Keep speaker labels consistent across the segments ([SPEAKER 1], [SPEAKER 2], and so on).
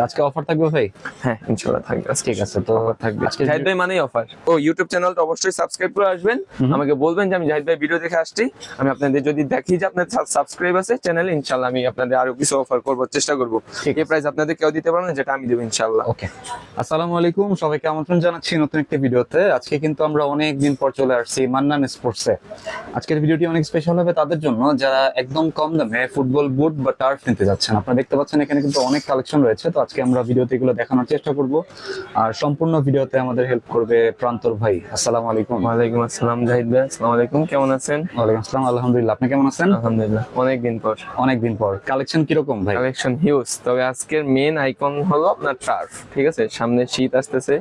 [SPEAKER 1] আজকে অফার থাকবে ভাই?
[SPEAKER 2] হ্যাঁ ইনশাআল্লাহ থাকবে।
[SPEAKER 1] ঠিক আছে তো
[SPEAKER 2] থাকবে।
[SPEAKER 1] আজকে
[SPEAKER 2] জাহিদ ভাই মানেই অফার ও ইউটিউব চ্যানেলটা অবশ্যই সাবস্ক্রাইব করে আসবেন। আমাকে বলবেন যে আমি জাহিদ ভাই ভিডিও দেখে আসছি। আমি আপনাদের যদি দেখি যে আপনাদের সাবস্ক্রাইব আছে চ্যানেলে ইনশাআল্লাহ আমি আপনাদের আরও কিছু অফার করব চেষ্টা করব। এই প্রাইস আপনাদের কেউ দিতে পারবেন না যেটা আমি দেবো ইনশাআল্লাহ।
[SPEAKER 1] ওকে আসসালামু আলাইকুম সবাইকে আমন্ত্রণ জানাচ্ছি নতুন একটি ভিডিওতে। আজকে কিন্তু আমরা অনেক দিন পর চলে আসছি মান্নান স্পোর্টসে আজকের ভিডিওটি অনেক স্পেশাল হবে তাদের জন্য। যারা একদম কম দামে ফুটবল বুট বা টার্ফ নিতে যাচ্ছেন আপনারা দেখতে পাচ্ছেন এখানে কিন্তু অনেক কালেকশন রয়েছে। তো আজকে আমরা ভিডিওতে এগুলো দেখানোর চেষ্টা করব। আর সম্পূর্ণ ভিডিওতে আমাদের হেল্প করবে প্রান্তর ভাই। আসসালামু আলাইকুম।
[SPEAKER 2] ওয়ালাইকুম আসসালাম জাহিদ ভাই। আসসালামু আলাইকুম কেমন আছেন?
[SPEAKER 1] ওয়ালাইকুম আসসালাম আলহামদুলিল্লাহ। আপনি কেমন আছেন?
[SPEAKER 2] আলহামদুলিল্লাহ অনেক দিন পর।
[SPEAKER 1] অনেকদিন পর। কালেকশন কীরকম ভাই?
[SPEAKER 2] কালেকশন হিউজ তবে আজকের মেন আইকন হলো আপনার টার্ফ ঠিক আছে? সামনে শীত আসতেছে।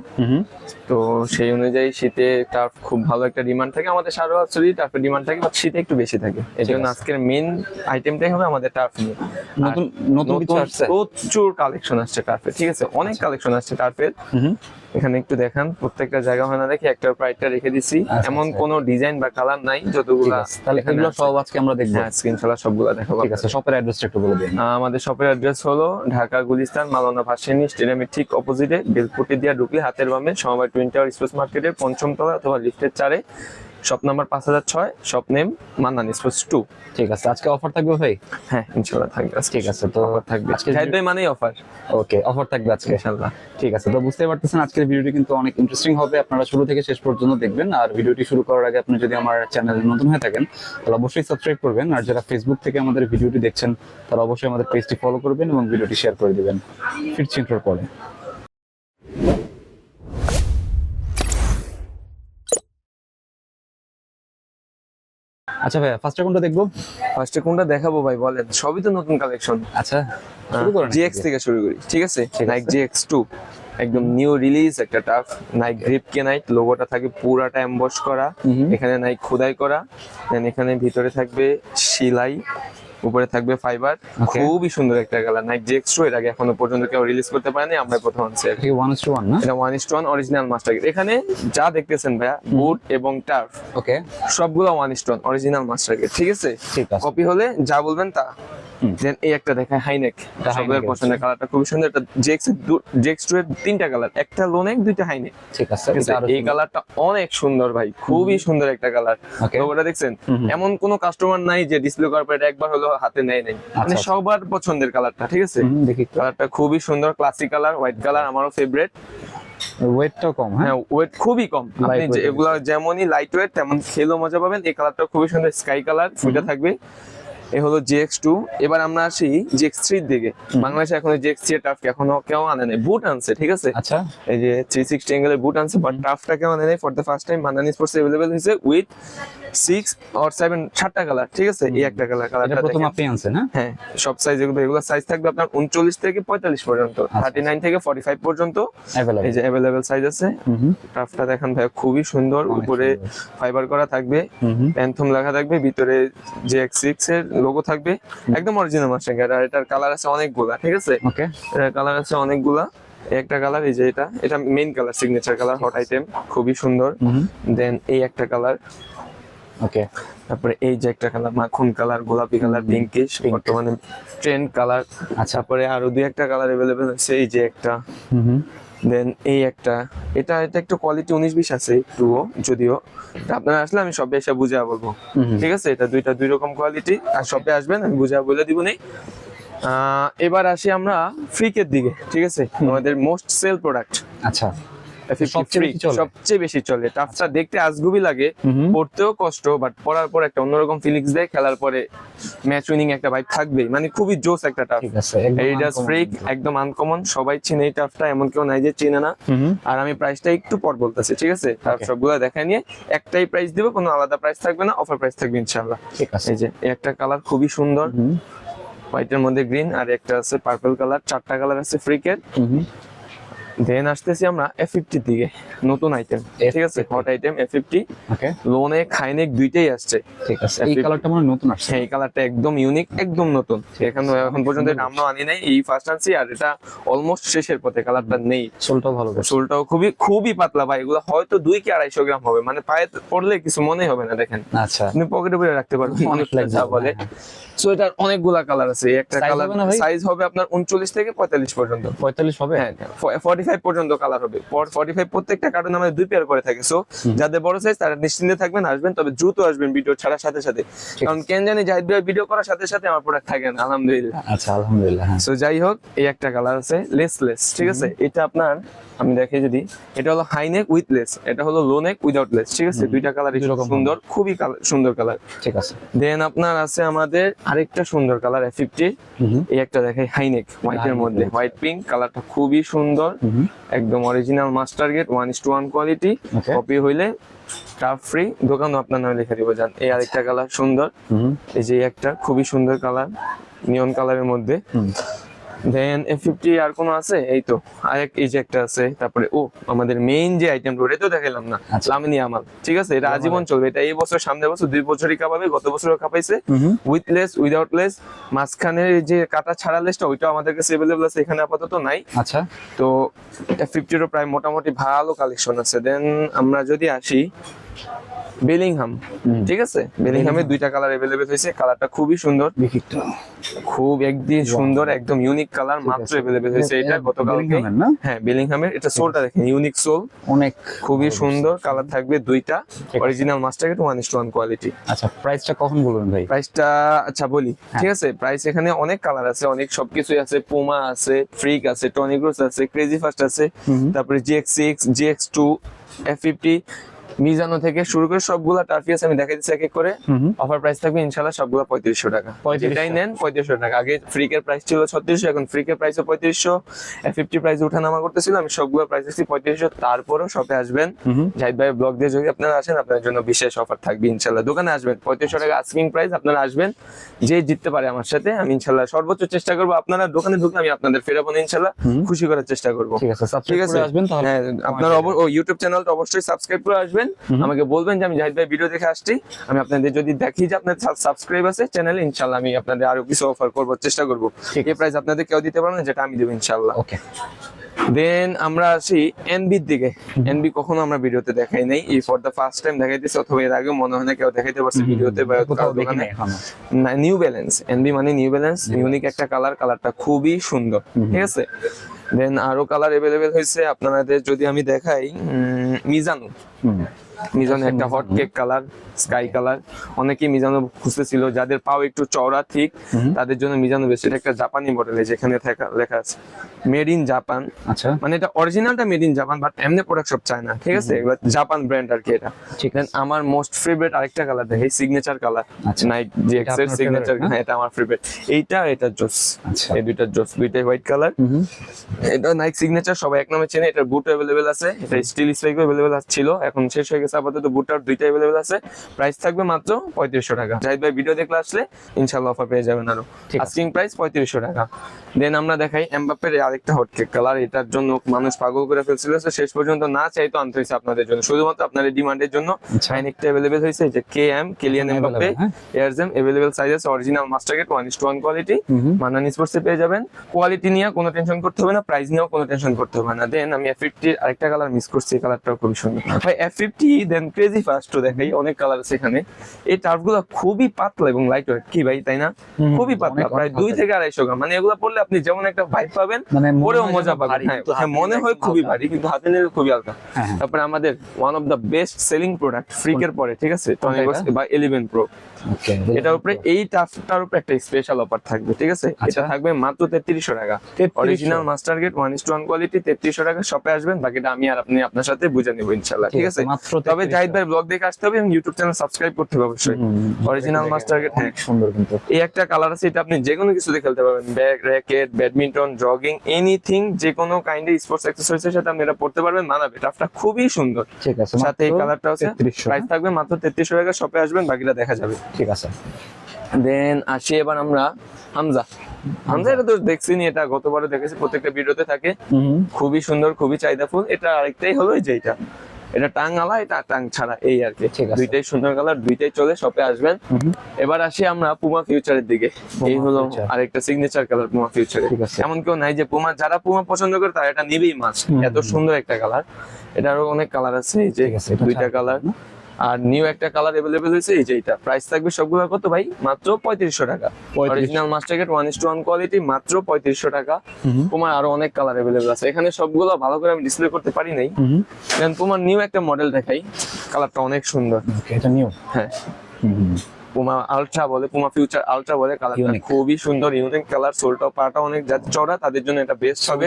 [SPEAKER 2] তো সেই অনুযায়ী শীতে টার্ফ খুব ভালো একটা ডিমান্ড থাকে। আমাদের সারা বছরই টার্ফের ডিমান্ড থাকে বাট শীতে একটু বেশি থাকে। এই জন্য। আজকের মেন আইটেমটাই হবে আমাদের টার্ফ নিয়ে।
[SPEAKER 1] নতুন নতুন কিছু আসছে?
[SPEAKER 2] প্রচুর কালেকশন আসছে টার্ফের ঠিক আছে? অনেক কালেকশন আসছে
[SPEAKER 1] হুম।
[SPEAKER 2] এখানে একটু দেখান প্রত্যেকটা জায়গা হয় না দেখি একটা প্রাইসটা রেখে দিছি।
[SPEAKER 1] আচ্ছা,
[SPEAKER 2] এমন
[SPEAKER 1] আচ্ছা।
[SPEAKER 2] কোনো ডিজাইন বা কালার নাই যতগুলা
[SPEAKER 1] তাহলে এগুলো সব আজকে আমরা দেখব।
[SPEAKER 2] হ্যাঁ স্ক্রিনশট সবগুলা দেখাবো
[SPEAKER 1] ঠিক আছে শপের অ্যাড্রেসটা একটু বলে দিন।
[SPEAKER 2] আমাদের শপের অ্যাড্রেস হলো ঢাকা গুলিস্তান মালানা ভাসানী স্টেডিয়ামের ঠিক অপোজিটে বেলকুটি দিয়া ঢুকলে হাতের বামে সমবায় টুইন টাওয়ার স্পোর্টস মার্কেটের পঞ্চম তলা অথবা লিফটের চারে। শপ নাম্বার পাঁচ হাজার ছয় shop name Mannan sports two
[SPEAKER 1] ঠিক আছে আজকে অফার থাকবে ভাই?
[SPEAKER 2] হ্যাঁ ইনশাল্লাহ থাকবে
[SPEAKER 1] ঠিক আছে তো
[SPEAKER 2] অফার থাকবে
[SPEAKER 1] আজকে
[SPEAKER 2] জাহিদ ভাই মানেই অফার
[SPEAKER 1] ওকে অফার থাকবে আজকে।
[SPEAKER 2] ইনশাল্লাহ।
[SPEAKER 1] ঠিক আছে তো বুঝতে পারতেছেন আজকের ভিডিওটি কিন্তু অনেক ইন্টারেস্টিং হবে। আপনারা শুরু থেকে শেষ পর্যন্ত দেখবেন। আর ভিডিওটি শুরু করার আগে আপনি যদি আমার চ্যানেলে নতুন হয়ে থাকেন তাহলে অবশ্যই সাবস্ক্রাইব করবেন। আর যারা ফেসবুক থেকে আমাদের ভিডিওটি দেখছেন তারা অবশ্যই আমাদের পেজটি ফলো করবেন এবং ভিডিওটি শেয়ার করে দিবেন। ফিরছি পরে। আচ্ছা ভাই ফার্স্টে কোনটা দেখব?
[SPEAKER 2] ফার্স্টে কোনটা দেখাবো ভাই বলেন। সবই তো নতুন কালেকশন
[SPEAKER 1] আচ্ছা শুরু করেন
[SPEAKER 2] জিএক্স থেকে শুরু করি ঠিক আছে? নাইক। জিএক্স টু একদম নিউ রিলিজ একটা টাফ নাইক গ্রিপ কে নাইট লোগোটা থাকে পুরাটা এমবস করা। এখানে নাইক খোদাই করা দেন এখানে ভিতরে থাকবে সিলাই উপরে থাকবে ফাইবার খুবই সুন্দর একটা কালার নাইক জেক্স টু এর আগে এখনও পর্যন্ত কেউ রিলিজ করতে পারেনি আমরা প্রথম আনছি আর কি।
[SPEAKER 1] ওয়ান টু ওয়ান না?
[SPEAKER 2] এটা one is one original master এখানে যা দেখতেছেন ভাইয়া বুট এবং টার্ফ
[SPEAKER 1] ওকে
[SPEAKER 2] সবগুলো one is one original master ঠিক আছে?
[SPEAKER 1] ঠিক আছে।
[SPEAKER 2] কপি হলে যা বলবেন তা। দেন এই একটা দেখায় হাইনেক
[SPEAKER 1] Hyneken
[SPEAKER 2] পছন্দের কালারটা খুবই সুন্দর। এটা জেক্স জেক্স টু এর তিনটা কালার একটা লোনেক দুইটা হাইনেক
[SPEAKER 1] ঠিক আছে
[SPEAKER 2] এই কালারটা অনেক সুন্দর ভাই খুবই সুন্দর একটা কালার
[SPEAKER 1] Okay.
[SPEAKER 2] লোগোটা দেখছেন। এমন কোন কাস্টমার নাই যে ডিসপ্লে করার পর একবার হলো হাতে নেয় নাই। মানে
[SPEAKER 1] আচ্ছা।
[SPEAKER 2] সবার পছন্দের কালারটা ঠিক আছে?
[SPEAKER 1] দেখি
[SPEAKER 2] কালারটা খুবই সুন্দর ক্লাসিক কালার হোয়াইট কালার আমারও ফেভারিট
[SPEAKER 1] ওয়েটটাও কম হ্যাঁ?
[SPEAKER 2] হ্যাঁ ওয়েট খুবই কম। আপনি এগুলা যেমনই লাইট ওয়েট তেমন খেলেও মজা পাবেন। এই কালারটা খুবই সুন্দর স্কাই কালার ফুলটা থাকবে। এ হলো জিএক্স টু এবার আমরা আসি জিএক্স থ্রির দিকে। বাংলাদেশে এখন জিএক্স থ্রি টাফ এখনও কেউ আনে নাই। বুট আনছে ঠিক আছে?
[SPEAKER 1] আচ্ছা।
[SPEAKER 2] এই যে থ্রি সিক্সটি অ্যাঙ্গেলের বুট আনছে বাট টাফটা কেউ আনে নাই। For the first time Mandani sports available হয়েছে উইথ সিক্স অর সেভেন সাতটা কালার ঠিক আছে? এই একটা কালার
[SPEAKER 1] এটা
[SPEAKER 2] কালারটা
[SPEAKER 1] প্রথম আপনি আনছেন হ্যাঁ
[SPEAKER 2] হ্যাঁ সব সাইজ এগুলো এগুলো সাইজ থাকবে আপনার উনচল্লিশ থেকে পঁয়তাল্লিশ পর্যন্ত। থার্টি নাইন থেকে ফর্টি ফাইভ পর্যন্ত এই যে অ্যাভেলেবেল সাইজ আছে। টাফটা দেখেন ভাই খুবই সুন্দর। উপরে ফাইবার করা থাকবে। প্যান্থম লেখা থাকবে। ভিতরে যে এক্স সিক্স এর লোগো থাকবে একদম অরিজিনাল মাস্টার আর এটার কালার আছে অনেকগুলা ঠিক আছে
[SPEAKER 1] ওকে
[SPEAKER 2] এটার কালার আছে অনেকগুলা এই একটা কালার এই যে এটা এটা main colour signature colour hot item খুবই সুন্দর
[SPEAKER 1] হুম
[SPEAKER 2] দেন এই একটা কালার
[SPEAKER 1] ওকে
[SPEAKER 2] তারপরে এই যে একটা কালার মাখন কালার গোলাপি কালার পিঙ্কিশ
[SPEAKER 1] Pink.
[SPEAKER 2] বর্তমানে ট্রেন্ড কালার
[SPEAKER 1] আচ্ছা
[SPEAKER 2] তারপরে আরো দুই একটা কালার अवेलेबल আছে এই যে একটা
[SPEAKER 1] হুম হুম
[SPEAKER 2] দেন এই একটা এটা এটা একটু কোয়ালিটি উনিশ বিশ আছে একটুও যদিও। আপনারা আসলে আমি সবে এসে বুঝে বলব। ঠিক আছে? এটা দুইটা দুই রকম কোয়ালিটি আর সবে আসবেন আমি বুঝে বলে দিব নেই এবার আসি আমরা ফ্রিকের দিকে ঠিক আছে? আমাদের মোস্ট সেল প্রোডাক্ট
[SPEAKER 1] আচ্ছা। সবচেয়ে বেশি চলে?
[SPEAKER 2] টাফটা দেখতে আজগুবি লাগে। পড়তেও কষ্ট বাট পড়ার পর একটা অন্যরকম ফিলিংস দেয় খেলার পরে ম্যাচ উইনিং একটা ভাইব থাকবেই। মানে খুবই জোস একটা টাফ এডিডাস ফ্রিক একদম আনকমন সবাই চিনে এই টাফটা এমন কেউ নাই যে চিনে না। আর আমি প্রাইসটা একটু পর বলতেছি ঠিক আছে?
[SPEAKER 1] Okay.
[SPEAKER 2] সবগুলো দেখায় নিয়ে একটাই প্রাইস দিব কোনো আলাদা প্রাইস থাকবে না অফার প্রাইস থাকবে ইনশাআল্লাহ।
[SPEAKER 1] ঠিক আছে।
[SPEAKER 2] এই যে একটা কালার খুবই সুন্দর। হোয়াইটের মধ্যে গ্রিন আর একটা আছে পার্পল কালার চারটা কালার আছে ফ্রিকের। দেন আসতেছি আমরা এফ ফিফটির দিকে নতুন আইটেম ঠিক আছে? হট আইটেম এফ ফিফটি লোনে খাইনেক দুইটাই আসছে।
[SPEAKER 1] ঠিক আছে এই কালারটা মানে নতুন আসছে।
[SPEAKER 2] হ্যাঁ এই কালারটা একদম ইউনিক একদম নতুন। এখন এখন পর্যন্ত আমরা আনি নাই এই ফার্স্ট আনছি আর এটা অলমোস্ট শেষের পথে কালারটা নেই।
[SPEAKER 1] সোলটাও ভালো করছে।
[SPEAKER 2] সোলটাও খুবই খুবই পাতলা ভাই এগুলো হয়তো দুই কি আড়াইশো গ্রাম হবে মানে পায়ে পড়লে কিছু মনে হবে না দেখেন।
[SPEAKER 1] আচ্ছা।
[SPEAKER 2] আপনি পকেটে ভরে রাখতে পারবেন
[SPEAKER 1] অনেক
[SPEAKER 2] যা বলে।
[SPEAKER 1] হ্যাঁ,
[SPEAKER 2] সো এটার অনেকগুলা কালার আছে একটা কালার? সাইজ হবে আপনার উনচল্লিশ থেকে পঁয়তাল্লিশ পর্যন্ত।
[SPEAKER 1] পঁয়তাল্লিশ হবে?
[SPEAKER 2] হ্যাঁ ফর্টি ফাইভ পর্যন্ত কালার হবে। ফর্টি ফাইভ প্রত্যেকটা কার্টুন আমাদের দুই পেয়ার করে থাকে। সো যাদের বড় সাইজ তারা নিশ্চিন্তে থাকবেন আসবেন তবে দ্রুত আসবেন ভিডিও ছাড়ার সাথে সাথে। কারণ কেন জানি জাহিদ ভাই ভিডিও করার সাথে সাথে আমার প্রোডাক্ট থাকে না আলহামদুলিল্লাহ।
[SPEAKER 1] আচ্ছা আলহামদুলিল্লাহ হ্যাঁ।
[SPEAKER 2] সো যাই হোক এই একটা কালার আছে লেসলেস ঠিক আছে? এটা আপনার আমি দেখি যদি এটা হলো হাই নেক উইথ লেস এটা হলো লো নেক উইদাউট লেস ঠিক আছে? দুইটা কালার সুন্দর খুবই সুন্দর কালার
[SPEAKER 1] ঠিক আছে।
[SPEAKER 2] দেন আপনার আছে আমাদের আরেকটা সুন্দর কালার এফ ফিফটি এই একটা দেখাই হাইনেক হোয়াইটের
[SPEAKER 1] High-neck
[SPEAKER 2] মধ্যে। হোয়াইট পিঙ্ক কালারটা খুবই সুন্দর। একদম original master gate one is to one
[SPEAKER 1] quality
[SPEAKER 2] copy হইলে স্টাফ ফ্রি দোকানও আপনার নামে লিখে দিব যান এই আরেকটা কালার সুন্দর।
[SPEAKER 1] হুম।
[SPEAKER 2] এই যে একটা খুবই সুন্দর কালার নিয়ন কালারের মধ্যে। দেন এফ ফিফটি আর কোনো আছে? এই তো আরেক এই যে একটা আছে তারপরে ও আমাদের মেইন যে আইটেম রোড তো দেখাইলাম না।
[SPEAKER 1] আচ্ছা।
[SPEAKER 2] লামিনি আমাল ঠিক আছে? এটা আজীবন চলবে। এটা এই বছর সামনের বছর দুই বছরই কাপাবে গত বছরও কাপাইছে। উইথ লেস উইদাউট লেস মাঝখানে যে কাটা ছাড়া লেসটা ওইটা আমাদের কাছে অ্যাভেলেবল আছে এখানে আপাতত নাই।
[SPEAKER 1] আচ্ছা।
[SPEAKER 2] তো এফ ফিফটিরও প্রায় মোটামুটি ভালো কালেকশন আছে। দেন আমরা যদি আসি বেলিংহাম। ঠিক আছে? বেলিংহামের দুইটা কালার অ্যাভেলেবেল হয়েছে। কালারটা খুবই সুন্দর। খুব একদিন সুন্দর একদম ইউনিক কালার মাত্র অ্যাভেলেবেল হয়েছে এটা
[SPEAKER 1] না?
[SPEAKER 2] হ্যাঁ বেলিংহামের। এটা সোলটা দেখেন ইউনিক সোল
[SPEAKER 1] অনেক
[SPEAKER 2] খুবই সুন্দর কালার থাকবে দুইটা। Original master gate one is one quality
[SPEAKER 1] আচ্ছা প্রাইসটা কখন বলবেন ভাই?
[SPEAKER 2] প্রাইসটা আচ্ছা বলি।
[SPEAKER 1] হ্যাঁ।
[SPEAKER 2] ঠিক আছে? প্রাইস এখানে অনেক কালার আছে অনেক সবকিছুই আছে। পুমা আছে ফ্রিক আছে টনিগ্রোস আছে ক্রেজি ফাস্ট আছে। তারপরে GX six GX two F fifty Mizuno থেকে শুরু করে সবগুলা টার্ফিয়াস আমি দেখাই দিচ্ছি এক এক করে অফার প্রাইস থাকবে ইনশাল্লাহ সবগুলো পঁয়ত্রিশশো টাকা। যেটাই নেন পঁয়ত্রিশশো টাকা। আগে ফ্রি ফ্রিকের প্রাইস ছিল ছত্রিশশো এখন ফ্রিকের প্রাইসও পঁয়ত্রিশশো। এফ ফিফটি প্রাইস উঠানামা করতেছিল আমি সবগুলো প্রাইস দিচ্ছি পঁয়ত্রিশশো। তারপরেও শপে আসবেন। জাহিদ ভাই ব্লগ দিয়ে যদি আপনারা আসেন আপনার জন্য বিশেষ অফার থাকবে ইনশাল্লাহ দোকানে আসবেন পঁয়ত্রিশশো টাকা আস্কিং প্রাইস আপনারা আসবেন। যে জিততে পারে আমার সাথে আমি ইনশাল্লাহ সর্বোচ্চ চেষ্টা করব। আপনারা দোকানে ঢুকলে আমি আপনাদের ফেরাবো ইনশাল্লাহ খুশি করার চেষ্টা করব।
[SPEAKER 1] ঠিক আছে
[SPEAKER 2] ঠিক আছে?
[SPEAKER 1] আসবেন তাহলে।
[SPEAKER 2] হ্যাঁ আপনার ইউটিউব চ্যানেলটা অবশ্যই সাবস্ক্রাইব করে আসবেন। আমাকে বলবেন যে আমি জাহিদ ভাই ভিডিও দেখে আসছি। আমি আপনাদের যদি দেখি যে আপনার সাবস্ক্রাইব আছে চ্যানেল ইনশাল্লাহ আমি আপনাদের আরও কিছু অফার করব চেষ্টা করব। এই প্রাইস আপনাদের কেউ দিতে পারবে না যেটা আমি দেবো ইনশাল্লাহ।
[SPEAKER 1] ওকে
[SPEAKER 2] দেন আমরা আসি এনবির দিকে। এনবি কখনো আমরা ভিডিওতে দেখাই নাই। এই ফর দ্য ফার্স্ট টাইম দেখাইতেছি অথবা এর আগে মনে হয় না কেউ দেখাইতে পারছে ভিডিওতে বা
[SPEAKER 1] কোথাও
[SPEAKER 2] দোকানে। না নিউ ব্যালেন্স এনবি মানে নিউ ব্যালেন্স ইউনিক একটা কালার কালারটা খুবই সুন্দর। ঠিক আছে? দেন আরও কালার এভেলেবেল হয়েছে আপনাদের যদি আমি দেখাই মিজানু মিজানো
[SPEAKER 1] হুম
[SPEAKER 2] মিজানো একটা hot cake colour sky colour অনেকেই মিজানো খুঁজতেছিল যাদের পাও একটু চওড়া ঠিক তাদের জন্য মিজানো বেস্ট। এটা একটা জাপানি মডেল যেখানে লেখা আছে। মেড ইন জাপান
[SPEAKER 1] আচ্ছা।
[SPEAKER 2] মানে এটা অরিজিনালটা মেড ইন জাপান বাট এমনি প্রোডাক্ট সব চায় না ঠিক আছে? জাপান ব্র্যান্ড আর কি এটা।
[SPEAKER 1] ঠিক
[SPEAKER 2] দেন আমার মোস্ট ফেভারিট আরেকটা কালার দেখে সিগনেচার কালার
[SPEAKER 1] আচ্ছা।
[SPEAKER 2] নাইট জি
[SPEAKER 1] এক্সের
[SPEAKER 2] সিগনেচার এটা আমার ফেভারিট এইটা এটা জোস
[SPEAKER 1] আচ্ছা।
[SPEAKER 2] এই দুইটা জোস দুইটাই হোয়াইট কালার এটা নাইক সিগনেচার সবাই এক নামে চেনে এটা বুট অ্যাভেলেবেল আছে এটা স্টিল স্পাইক অ্যাভেলেবেল ছিল এখন শেষ হয়ে গেছে। আপাতত বুটটার দুইটা অ্যাভেলেবেল আছে। প্রাইস থাকবে মাত্র পঁয়ত্রিশশো টাকা। জাহিদ ভাই ভিডিও দেখলে আসলে ইনশাল্লাহ অফার পেয়ে যাবেন
[SPEAKER 1] আরও।
[SPEAKER 2] আস্কিং প্রাইস পঁয়ত্রিশশো টাকা। দেন আমরা দেখাই এমবাপ্পের আরেকটা হটকেক কালার এটার জন্য মানুষ পাগল করে ফেলছিল শেষ পর্যন্ত না চাইতো আনতে হয়েছে আপনাদের জন্য। শুধুমাত্র আপনাদের ডিমান্ডের জন্য
[SPEAKER 1] আচ্ছা।
[SPEAKER 2] চাইনিকটা অ্যাভেলেবেল হয়েছে যে K M Kylian Mbappe. এয়ারজেম available size আছে original master gate one is to one
[SPEAKER 1] quality
[SPEAKER 2] Mannan স্পোর্টসে পেয়ে যাবেন। কোয়ালিটি নিয়ে কোনো টেনশন করতে হবে না প্রাইস নিয়েও কোনো টেনশন করতে হবে না। দেন আমি এফ ফিফটি আরেকটা কালার মিস করছি এই কালারটাও খুবই সুন্দর। ভাই এফ ফিফটি দেন ক্রেজি ফাস্টও দেখাই। অনেক কালার আছে এখানে। এই টার্ফগুলো খুবই পাতলা এবং লাইট ওয়েট কি ভাই তাই না? খুবই পাতলা। প্রায় দুই থেকে আড়াইশো গ্রাম। মানে এগুলো পড়লে আপনি যেমন একটা ভাইব পাবেন
[SPEAKER 1] মানে
[SPEAKER 2] পরেও মজা পাবেন। হ্যাঁ হ্যাঁ, মনে হয় খুবই ভারী কিন্তু হাতে নিলে খুবই হালকা।
[SPEAKER 1] হ্যাঁ হ্যাঁ।
[SPEAKER 2] তারপরে আমাদের one of the best selling product ফ্রিকের পরে ঠিক আছে? বা ইলেভেন প্রো এটার উপরে এই টাফটার উপরে একটা স্পেশাল অফার থাকবে ঠিক আছে? এটা
[SPEAKER 1] আচ্ছা।
[SPEAKER 2] থাকবে মাত্র তেত্রিশশো টাকা। Original master gate one is one quality তেত্রিশশো টাকা শপে আসবেন বাকিটা আমি আর আপনি আপনার সাথে বুঝে নেব ইনশাল্লাহ ঠিক আছে
[SPEAKER 1] মাত্র
[SPEAKER 2] তবে
[SPEAKER 1] 3300
[SPEAKER 2] জাহিদ ভাই ব্লগ দেখে আসতে হবে এবং ইউটিউব চ্যানেল সাবস্ক্রাইব করতে হবে অবশ্যই। অরিজিনাল মাস্টার গেট
[SPEAKER 1] অনেক সুন্দর কিন্তু।
[SPEAKER 2] এই একটা কালার আছে এটা আপনি যে কোনো কিছু খেলতে পারবেন। Bag racket badminton jogging anything যে কোনো কাইন্ডের স্পোর্টস এক্সারসাইজের সাথে আপনি এটা পড়তে পারবেন মানাবে। টাফটা খুবই সুন্দর।
[SPEAKER 1] ঠিক আছে
[SPEAKER 2] সাথে এই কালারটা আছে। প্রাইস থাকবে মাত্র তেত্রিশশো টাকা শপে আসবেন বাকিটা দেখা যাবে।
[SPEAKER 1] ঠিক আছে।
[SPEAKER 2] দেন আসি এবার আমরা হামজা। হামজা এটা তো দেখছি নি এটা গতবারও দেখেছি প্রত্যেকটা ভিডিওতে থাকে। খুবই সুন্দর খুবই চাহিদাফুল। এটা আরেকটাই হলো যে এটা এটা টাং আলা এটা টাং ছাড়া এই আর কি।
[SPEAKER 1] ঠিক আছে।
[SPEAKER 2] দুইটাই সুন্দর কালার দুইটাই চলে শপে আসবেন। এবার আসি আমরা পুমা ফিউচারের দিকে। এই হলো। আরেকটা সিগনেচার কালার পুমা ফিউচারে
[SPEAKER 1] ঠিক আছে।
[SPEAKER 2] এমন কেউ নাই যে পুমা যারা পুমা পছন্দ করে তারা এটা নেবেই মাছ এত সুন্দর একটা কালার এটা আরও অনেক কালার আছে এই যে দুইটা কালার আর নিউ একটা কালার এভেলেবেল হয়েছে এই যে এটা। প্রাইস থাকবে সবগুলো কত ভাই? মাত্র পঁয়ত্রিশশো টাকা। Original master gate one is to one quality মাত্র পঁয়ত্রিশশো টাকা। তোমার আরও অনেক কালার এভেলেবেল আছে। এখানে সবগুলো ভালো করে আমি ডিসপ্লে করতে পারি নাই। দেন পুমার নিউ একটা মডেল দেখাই। কালারটা অনেক সুন্দর।
[SPEAKER 1] এটা নিউ
[SPEAKER 2] হ্যাঁ। পুমা আলট্রা বলে পুমা ফিউচার আলট্রা বলে কালারটা খুবই সুন্দর ইউনিক কালার সোলটা পাটা অনেক যাতে চড়া তাদের জন্য এটা বেস্ট হবে।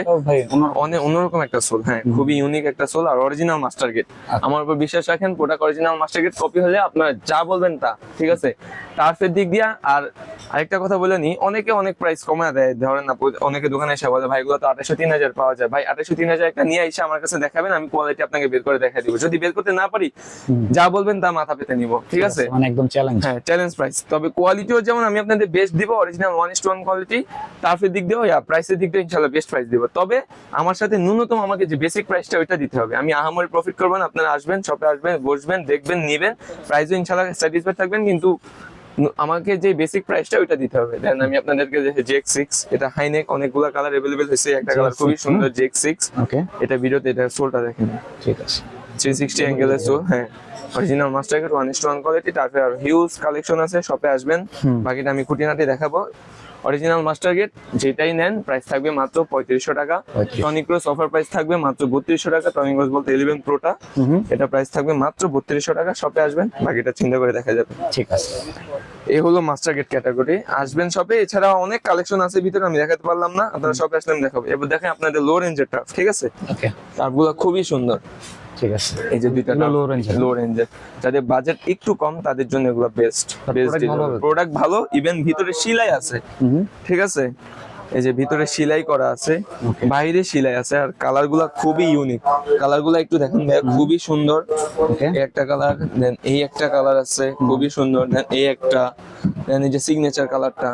[SPEAKER 2] অনেক অন্যরকম একটা সোল হ্যাঁ খুবই ইউনিক একটা সোল আর অরিজিনাল মাস্টার গেট আমার উপর বিশ্বাস রাখেন product original master gate copy হলে আপনার যা বলবেন তা ঠিক আছে? টার্ফের দিক দিয়া আর আরেকটা কথা বলে নি অনেকে অনেক প্রাইস কমে দেয় ধরেন না অনেকে দোকানে এসে বলে ভাই এগুলো তো আঠাশো তিন হাজার পাওয়া যায়। ভাই আঠাশো তিন হাজার একটা নিয়ে এসে আমার কাছে দেখাবেন আমি কোয়ালিটি আপনাকে বের করে দেখা দিব। যদি বের করতে না পারি যা বলবেন তা মাথা পেতে নিব ঠিক আছে?
[SPEAKER 1] মানে একদম চ্যালেঞ্জ
[SPEAKER 2] হ্যাঁ চ্যালেঞ্জ প্রাইস তবে কোয়ালিটিও যেমন আমি আপনাদের বেস্ট দিব original one is one quality টার্ফের দিক দিয়েও ইয়া প্রাইসের দিক দিয়ে ইনশাল্লাহ বেস্ট প্রাইস দিব। তবে আমার সাথে ন্যূনতম আমাকে যে বেসিক প্রাইসটা ওইটা দিতে হবে। আমি আহামরি প্রফিট করবেন আপনারা আসবেন শপে আসবেন বসবেন দেখবেন নিবেন প্রাইসও ইনশাল্লাহ স্যাটিসফাইড থাকবেন কিন্তু আমাকে যে বেসিক প্রাইসটা ওইটা দিতে হবে। দেন আমি আপনাদেরকে যে জেক সিক্স এটা হাইনেক অনেকগুলো কালার অ্যাভেলেবেল হয়েছে একটা কালার খুবই সুন্দর জেক সিক্স
[SPEAKER 1] ওকে
[SPEAKER 2] এটা ভিডিওতে এটা সোলটা দেখেন।
[SPEAKER 1] ঠিক আছে।
[SPEAKER 2] থ্রি সিক্সটি অ্যাঙ্গেলের সোল হ্যাঁ। Original master gate one is one quality তারপরে আর হিউজ কালেকশন আছে শপে আসবেন। বাকিটা আমি খুঁটিনাটি দেখাবো। অরিজিনাল মাস্টার গেট যেটাই নেন প্রাইস থাকবে মাত্র পঁয়ত্রিশশো টাকা।
[SPEAKER 1] 3500
[SPEAKER 2] টনিক্রোস অফার প্রাইস থাকবে মাত্র বত্রিশশো টাকা। টনিক্রোস বলতে ইলেভেন প্রোটা এটা প্রাইস থাকবে মাত্র বত্রিশশো টাকা। শপে আসবেন বাকিটা চিন্তা করে দেখা যাবে।
[SPEAKER 1] ঠিক আছে।
[SPEAKER 2] এই হলো মাস্টার গেট ক্যাটাগরি আসবেন শপে এছাড়া অনেক কালেকশন আছে ভিতরে আমি দেখাতে পারলাম না। আপনারা শপে আসলে আমি দেখাবো। এবার দেখেন আপনাদের লো রেঞ্জের টাফ ঠিক আছে?
[SPEAKER 1] ওকে
[SPEAKER 2] টাফগুলো খুবই সুন্দর।
[SPEAKER 1] ঠিক আছে।
[SPEAKER 2] এই যে দুইটা
[SPEAKER 1] low
[SPEAKER 2] লো রেঞ্জের যাদের বাজেট একটু কম তাদের জন্য এগুলো বেস্ট
[SPEAKER 1] হবে?
[SPEAKER 2] প্রোডাক্ট ভালো ইভেন ভিতরে সেলাই আছে। ঠিক আছে? এই যে ভিতরে সেলাই করা আছে বাইরে সেলাই আছে আর কালারগুলা খুবই ইউনিক কালারগুলা একটু দেখেন খুবই সুন্দর। এই একটা কালার দেন এই একটা কালার আছে খুবই সুন্দর। দেন এই একটা দেন এই যে সিগনেচার কালারটা